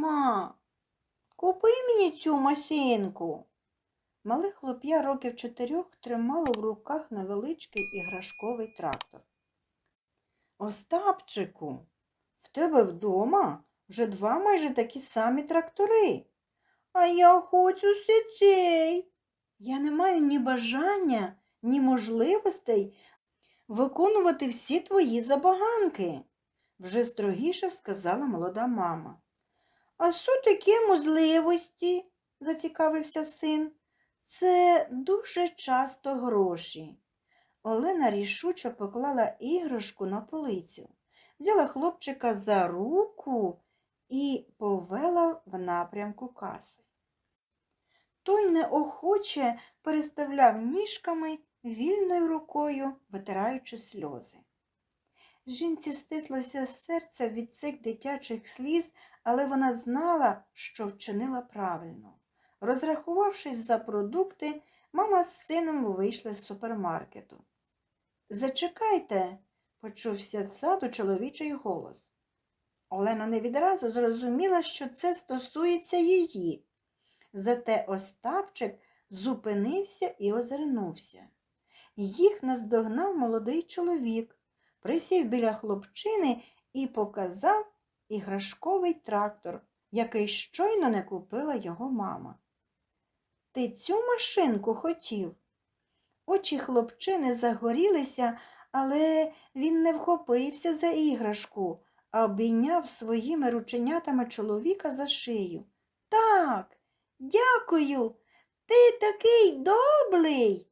Ма, купи мені цю машинку. Мале хлоп'я років чотирьох тримало в руках невеличкий іграшковий трактор. Остапчику, в тебе вдома вже два майже такі самі трактори. А я хочу цей. Я не маю ні бажання, ні можливостей виконувати всі твої забаганки, вже строгіше сказала молода мама. А що таке можливості? зацікавився син. Це дуже часто гроші. Олена рішуче поклала іграшку на полицю, взяла хлопчика за руку і повела в напрямку каси. Той неохоче переставляв ніжками вільною рукою, витираючи сльози. Жінці стислося серце від цих дитячих сліз, але вона знала, що вчинила правильно. Розрахувавшись за продукти, мама з сином вийшли з супермаркету. Зачекайте, почувся ззаду чоловічий голос. Олена не відразу зрозуміла, що це стосується її. Зате Остапчик зупинився і озирнувся. Їх наздогнав молодий чоловік, присів біля хлопчини і показав іграшковий трактор, який щойно не купила його мама. Ти цю машинку хотів? Очі хлопчини загорілися, але він не вхопився за іграшку, а обійняв своїми рученятами чоловіка за шию. Так, дякую, ти такий добрий.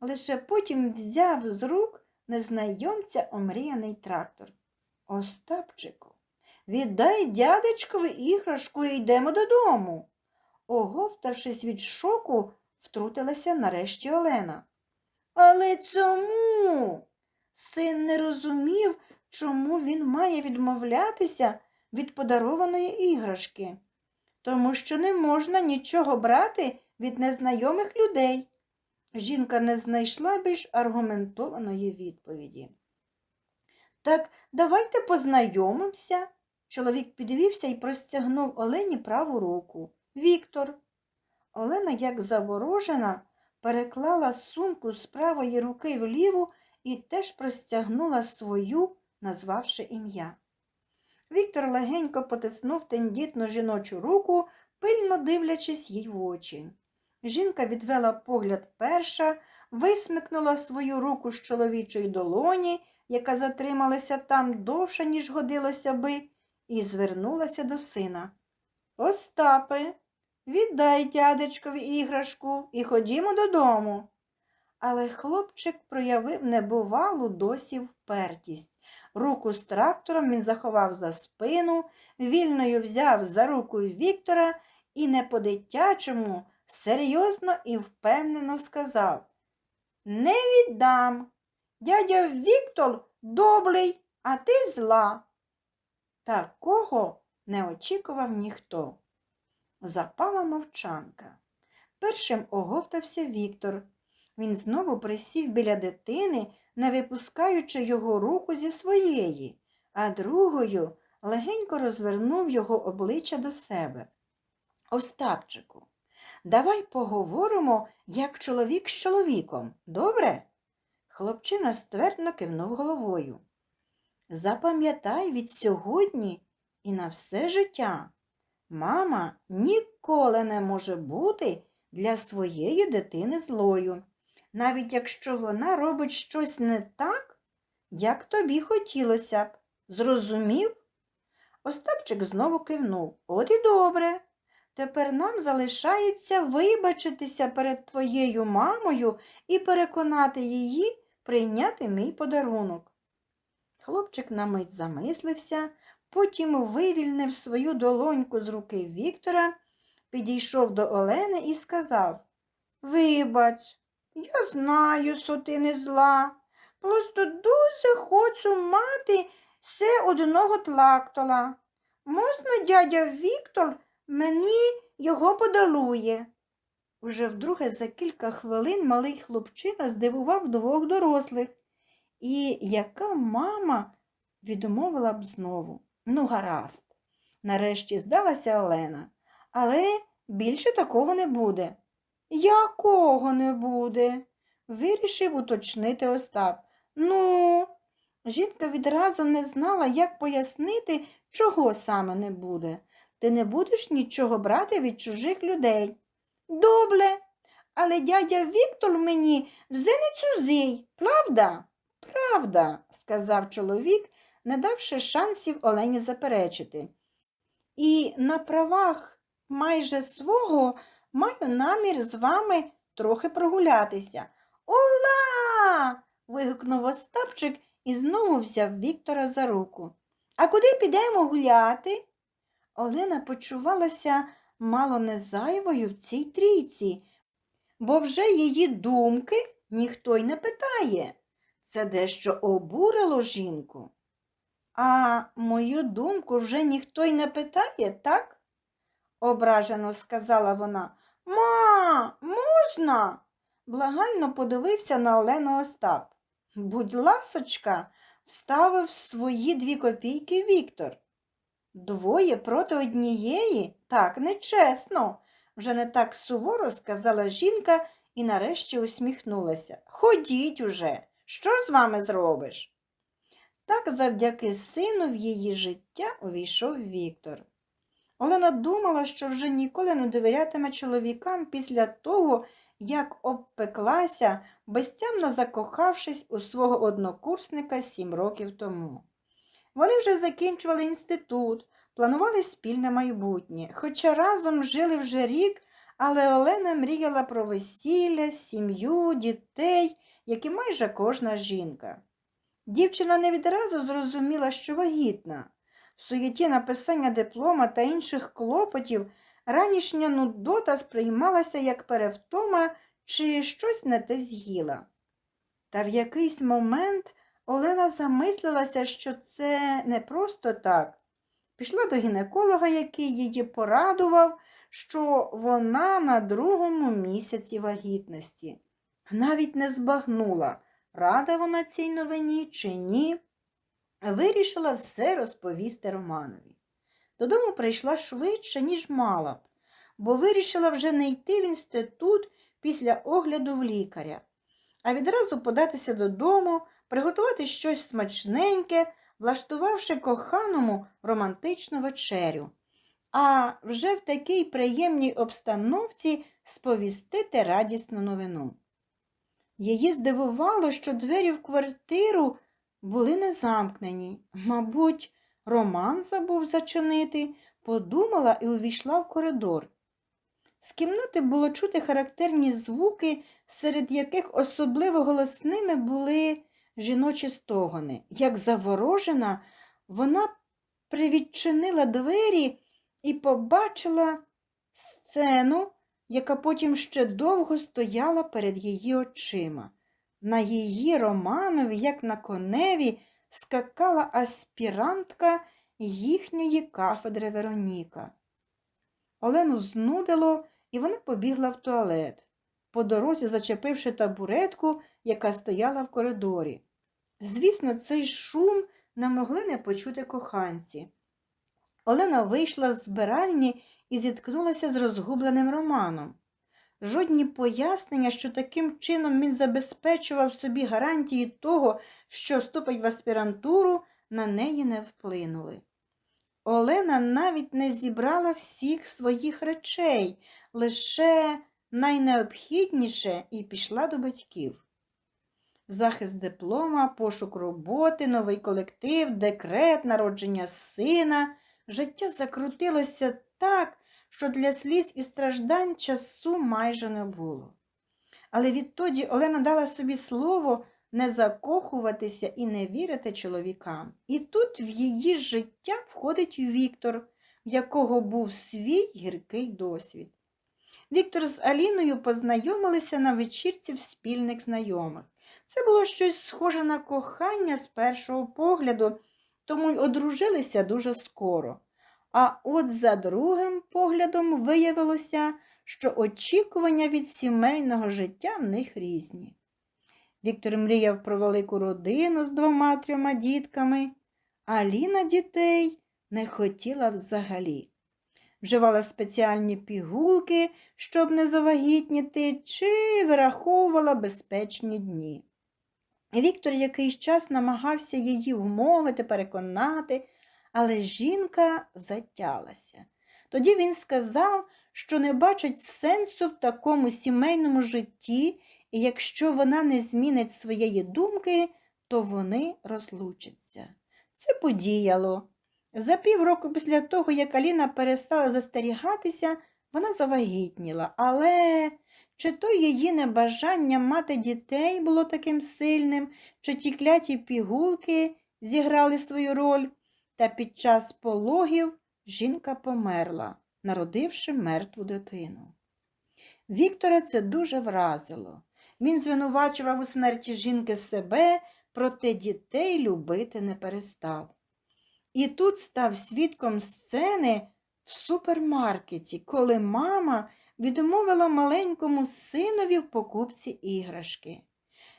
Лише потім взяв з рук незнайомця омріяний трактор. Остапчику, віддай дядечкові іграшку і йдемо додому. Оговтавшись від шоку, втрутилася нарешті Олена. Але чому? Син не розумів, чому він має відмовлятися від подарованої іграшки, тому що не можна нічого брати від незнайомих людей. Жінка не знайшла більш аргументованої відповіді. Так давайте познайомимося. Чоловік підвівся і простягнув Олені праву руку. Віктор. Олена, як заворожена, переклала сумку з правої руки в ліву і теж простягнула свою, назвавши ім'я. Віктор легенько потиснув тендітну жіночу руку, пильно дивлячись їй в очі. Жінка відвела погляд перша, висмикнула свою руку з чоловічої долоні, яка затрималася там довше, ніж годилося би, і звернулася до сина. Остапе, віддай дядечкові іграшку і ходімо додому. Але хлопчик проявив небувалу досі впертість. Руку з трактором він заховав за спину, вільною взяв за руку Віктора і не по-дитячому серйозно і впевнено сказав Не віддам. Дядя Віктор добрий, а ти зла. Такого не очікував ніхто. Запала мовчанка. Першим оговтався Віктор. Він знову присів біля дитини, не випускаючи його руку зі своєї, а другою легенько розвернув його обличчя до себе. Остапчику, давай поговоримо, як чоловік з чоловіком, добре? Хлопчина ствердно кивнув головою. Запам'ятай від сьогодні і на все життя. Мама ніколи не може бути для своєї дитини злою, навіть якщо вона робить щось не так, як тобі хотілося б. Зрозумів? Остапчик знову кивнув. От і добре. Тепер нам залишається вибачитися перед твоєю мамою і переконати її прийняти мій подарунок. Хлопчик на мить замислився, потім вивільнив свою долоньку з руки Віктора, підійшов до Олени і сказав Вибач, я знаю, що ти не зла. Просто дуже хочу мати все одного тлактола. Можна дядя Віктор мені його подарує. Уже вдруге за кілька хвилин малий хлопчина здивував двох дорослих. І яка мама відмовила б знову. Ну, гаразд. Нарешті здалася Олена. Але більше такого не буде. Якого не буде? Вирішив уточнити Остап. Ну, жінка відразу не знала, як пояснити, чого саме не буде. Ти не будеш нічого брати від чужих людей. Добре, але дядя Віктор мені вже не цюзий, правда? Правда, сказав чоловік, не давши шансів Олені заперечити. І на правах майже свого маю намір з вами трохи прогулятися. Ола. вигукнув Остапчик і знову взяв Віктора за руку. А куди підемо гуляти? Олена почувалася мало не зайвою в цій трійці, бо вже її думки ніхто й не питає. Це дещо обурило жінку. А мою думку вже ніхто й не питає, так? ображено сказала вона. Ма, можна? Благально подивився на Олену Остап. Будь ласочка, вставив свої дві копійки Віктор. Двоє проти однієї? Так нечесно, вже не так суворо сказала жінка і нарешті усміхнулася. Ходіть уже, що з вами зробиш? Так завдяки сину в її життя увійшов Віктор. Олена думала, що вже ніколи не довірятиме чоловікам після того, як обпеклася, безтямно закохавшись у свого однокурсника сім років тому. Вони вже закінчували інститут, планували спільне майбутнє, хоча разом жили вже рік, але Олена мріяла про весілля, сім'ю, дітей, як і майже кожна жінка. Дівчина не відразу зрозуміла, що вагітна. В суєті написання диплома та інших клопотів ранішня нудота сприймалася як перевтома чи щось не те з'їла. Та в якийсь момент Олена замислилася, що це не просто так. Пішла до гінеколога, який її порадував, що вона на другому місяці вагітності. Навіть не збагнула, рада вона цій новині чи ні. Вирішила все розповісти Романові. Додому прийшла швидше, ніж мала б, бо вирішила вже не йти в інститут після огляду в лікаря, а відразу податися додому, приготувати щось смачненьке, влаштувавши коханому романтичну вечерю, а вже в такій приємній обстановці сповістити радісну новину. Її здивувало, що двері в квартиру були не замкнені. Мабуть, Роман забув зачинити, подумала і увійшла в коридор. З кімнати було чути характерні звуки, серед яких особливо голосними були жіночі стогони. Як заворожена, вона привідчинила двері і побачила сцену, яка потім ще довго стояла перед її очима. На її Романові, як на коневі, скакала аспірантка їхньої кафедри Вероніка. Олену знудило, і вона побігла в туалет, по дорозі зачепивши табуретку, яка стояла в коридорі. Звісно, цей шум не могли не почути коханці. Олена вийшла з збиральні і зіткнулася з розгубленим Романом. Жодні пояснення, що таким чином він забезпечував собі гарантії того, що вступить в аспірантуру, на неї не вплинули. Олена навіть не зібрала всіх своїх речей, лише найнеобхідніше і пішла до батьків. Захист диплома, пошук роботи, новий колектив, декрет, народження сина. Життя закрутилося так, що для сліз і страждань часу майже не було. Але відтоді Олена дала собі слово не закохуватися і не вірити чоловікам. І тут в її життя входить Віктор, в якого був свій гіркий досвід. Віктор з Аліною познайомилися на вечірці в спільних знайомих. Це було щось схоже на кохання з першого погляду, тому й одружилися дуже скоро. А от за другим поглядом виявилося, що очікування від сімейного життя в них різні. Віктор мріяв про велику родину з двома трьома дітками, а Ліна дітей не хотіла взагалі. Вживала спеціальні пігулки, щоб не завагітніти, чи вираховувала безпечні дні. Віктор якийсь час намагався її вмовити, переконати, але жінка затялася. Тоді він сказав, що не бачить сенсу в такому сімейному житті, і якщо вона не змінить своєї думки, то вони розлучаться. Це подіяло. За півроку після того, як Аліна перестала застерігатися, вона завагітніла, але чи то її небажання мати дітей було таким сильним, чи ті кляті пігулки зіграли свою роль, та під час пологів жінка померла, народивши мертву дитину. Віктора це дуже вразило. Він звинувачував у смерті жінки себе, проте дітей любити не перестав. І тут став свідком сцени в супермаркеті, коли мама відмовила маленькому синові в покупці іграшки.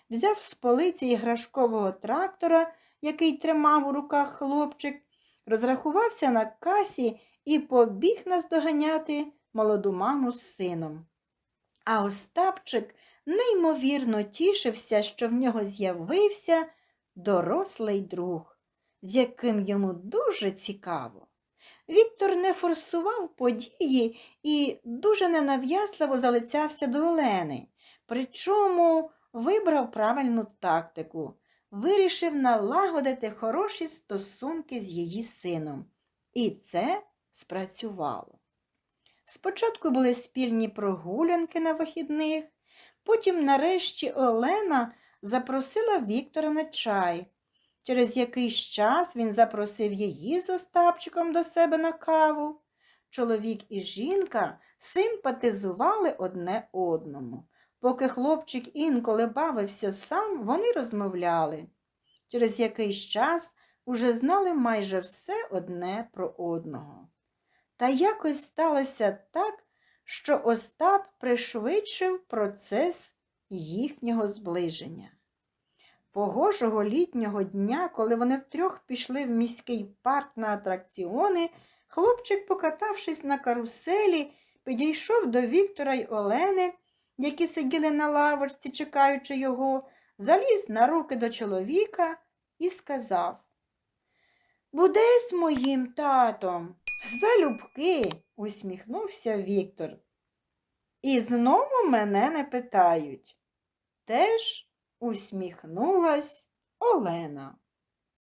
Взяв з полиці іграшкового трактора, який тримав у руках хлопчик, розрахувався на касі і побіг наздоганяти молоду маму з сином. А Остапчик неймовірно тішився, що в нього з'явився дорослий друг, з яким йому дуже цікаво. Віктор не форсував події і дуже ненав'язливо залицявся до Олени, причому вибрав правильну тактику, вирішив налагодити хороші стосунки з її сином. І це спрацювало. Спочатку були спільні прогулянки на вихідних, потім, нарешті, Олена запросила Віктора на чай. Через якийсь час він запросив її з Остапчиком до себе на каву. Чоловік і жінка симпатизували одне одному. Поки хлопчик інколи бавився сам, вони розмовляли. Через якийсь час уже знали майже все одне про одного. Та якось сталося так, що Остап пришвидшив процес їхнього зближення. Погожого літнього дня, коли вони втрьох пішли в міський парк на атракціони, хлопчик, покатавшись на каруселі, підійшов до Віктора й Олени, які сиділи на лавочці, чекаючи його, заліз на руки до чоловіка і сказав Буде з моїм татом. Залюбки, усміхнувся Віктор. І знову мене не питають. Теж усміхнулась Олена.